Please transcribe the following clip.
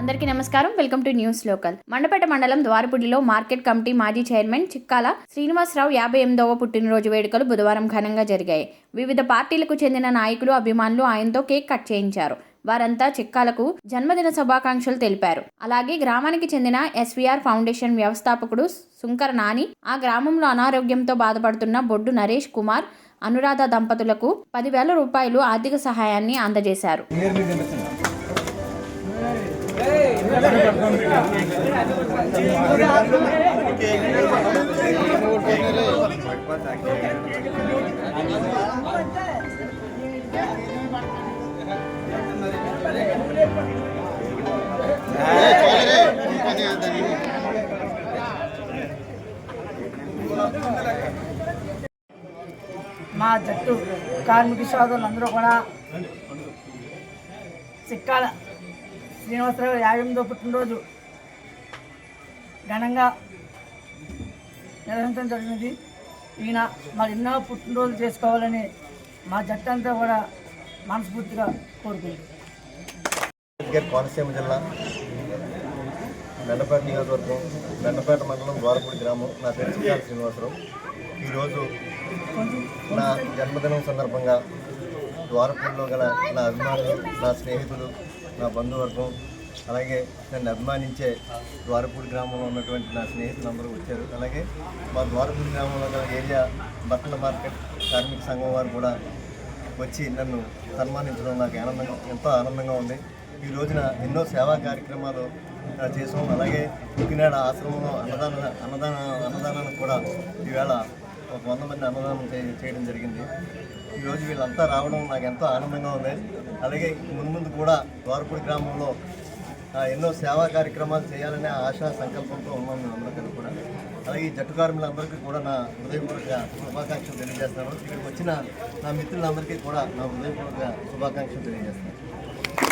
నమస్కారం. Welcome to news local. Mandapeta మండలం ద్వారపుడిలో మార్కెట్ కమిటీ మాజీ చైర్మన్ చిక్కాల శ్రీనివాసరావు యాభై ఎనిమిదవ పుట్టినరోజు వేడుకలు బుధవారం ఘనంగా జరిగాయి. వివిధ పార్టీలకు చెందిన నాయకులు అభిమానులు ఆయనతో కేక్ కట్ చేయించారు. వారంతా చిక్కాలకు జన్మదిన శుభాకాంక్షలు తెలిపారు. అలాగే గ్రామానికి చెందిన ఎస్వీఆర్ ఫౌండేషన్ వ్యవస్థాపకుడు సుంకర నాని ఆ గ్రామంలో అనారోగ్యంతో బాధపడుతున్న బొడ్డు నరేష్ కుమార్ అనురాధ దంపతులకు పదివేల రూపాయలు ఆర్థిక సహాయాన్ని అందజేశారు. మా జట్టు కార్మిక సోదరులందరూ కూడా చిక్కాల శ్రీనివాసరావు యాభై ఎనిమిదో పుట్టినరోజు ఘనంగా నిర్వహించడం జరిగింది ఈయన మరి ఎన్నో పుట్టినరోజు చేసుకోవాలని మా జట్టు అంతా కూడా మనస్ఫూర్తిగా కోరుకుంది కోనసీమ జిల్లా బెండపేట నియోజకవర్గం బెండపేట మండలం ద్వారపూడి గ్రామం. నా పేరు చిక్కాల శ్రీనివాసరావు. ఈరోజు నా జన్మదినం సందర్భంగా ద్వారపూడిలో గల నా అభిమానులు నా స్నేహితులు నా బంధువర్గం అలాగే నన్ను అభిమానించే ద్వారపూడి గ్రామంలో ఉన్నటువంటి నా స్నేహితులందరూ వచ్చారు. అలాగే మా ద్వారపూడి గ్రామంలో గల ఏరియా బట్టల మార్కెట్ కార్మిక సంఘం వారు కూడా వచ్చి నన్ను సన్మానించడం నాకు ఆనందంగా ఎంతో ఆనందంగా ఉంది. ఈ రోజున ఎన్నో సేవా కార్యక్రమాలు చేసాం అలాగే ఉకినాడ ఆశ్రమంలో అన్నదాన అన్నదాన అన్నదానానికి కూడా ఈవేళ ఒక వంద మంది అన్నదానం చే- చేయడం జరిగింది. ఈరోజు వీళ్ళంతా రావడం నాకు ఎంతో ఆనందంగా ఉంది. అలాగే ముందు ముందు కూడా ద్వారపూడి గ్రామంలో ఎన్నో సేవా కార్యక్రమాలు చేయాలనే ఆశా సంకల్పంతో ఉన్నాం మేమందరికీ కూడా. అలాగే ఈ జట్టు కార్మికులందరికీ కూడా నా హృదయపూర్వక శుభాకాంక్షలు తెలియజేస్తాను ఇక్కడికి వచ్చిన నా మిత్రులందరికీ కూడా నా హృదయపూర్వక శుభాకాంక్షలు తెలియజేస్తాను